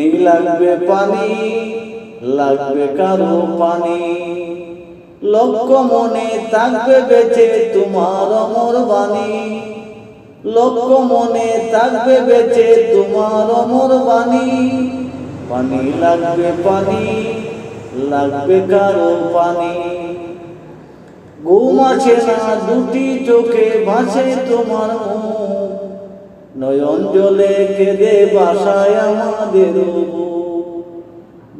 পানি লাগবে পানি, লাগবে কারও পানি। লক্ষ মনে থাকবে বেঁচে তোমার অমর বাণী। লক্ষ মনে থাকবে বেঁচে তোমার অমর বাণী। পানি লাগবে পানি, লাগবে কারও পানি। ঘুম আছে না দুটি চোখে, ভাসে তোমার মুখ নয়ন জলে কেঁদে বাসায় আমাদের।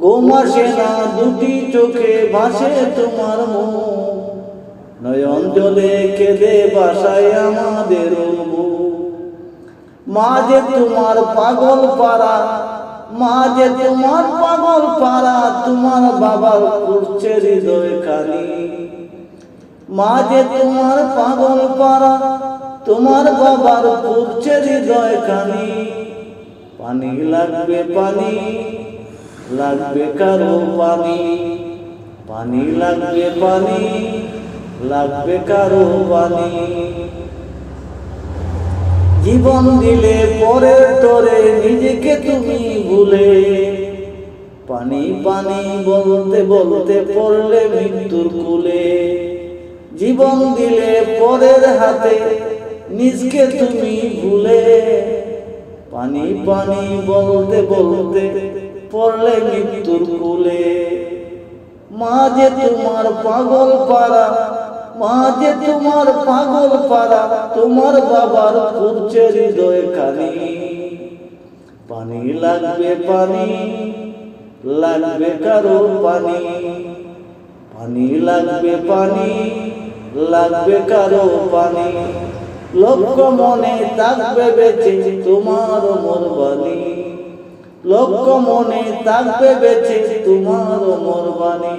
ঘুম না দুটি চোখে ভাসে তোমার মুখ নয়ন জলে কেঁদে বাসায় আমাদের মা যে তোমার পাগল পাড়া, মা যে তোমার পাগল পাড়া, তোমার বাবার করছে হৃদয় খালি মা যে তোমার পাগল পাড়া তোমার বাবার করছে হৃদয় খালি পানি লাগবে পানি, লাগবে কারও পানি। পানি লাগবে পানি, লাগবে কারও পানি। জীবন দিলে পরের তরে নিজেকে তুমি ভুলে। পানি পানি বলতে বলতে পড়লে মৃত্যুর কুলে। জীবন দিলে পরের হাতে নিজকে তুমি ভুলে পানি পানি বলতে বলতে পড়লে মৃত্যুর কুলে। মা যে তোমার পাগল পাড়া, মা যে তোমার পাগল পাড়া, তোমার বাবার করছে হৃদয় খানি পানি লাগবে পানি, লাগবে কারও পানি। পানি লাগবে পানি, লাগবে কারও পানি। লক্ষ মনে থাকবে বেঁচে তোমার মোর বাণী লক্ষ মনে থাকবে বেঁচে তোমার মোর বাণী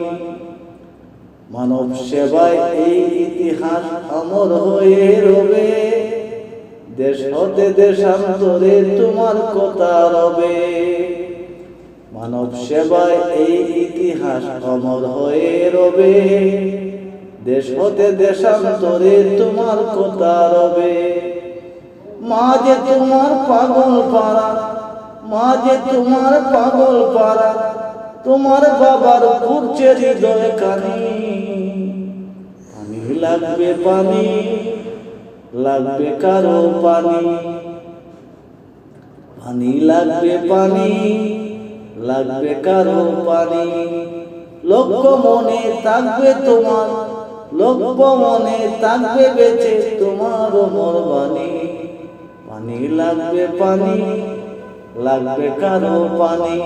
মানব সেবায় এই ইতিহাস অমর হয়ে রবে। দেশ হতে দেশান্তরে তোমার কথা রবে। মানব সেবায় এই ইতিহাস অমর হয়ে রবে। দেশ হতে দেশান্তরে তোমার কথা রবে মা যে তোমার পাগল পাড়া মা যে তোমার পাগল পাড়া, তোমার বাবার পুরছে হৃদয় কানি। পানি লাগবে পানি, লাগবে কারও পানি। পানি লাগবে পানি, লাগবে কারও পানি। লক্ষ মনে থাকবে তোমার লক্ষ মনে থাকবে বেঁচে তোমার মর বাণী পানি লাগবে পানি লাগবে কারও পানি।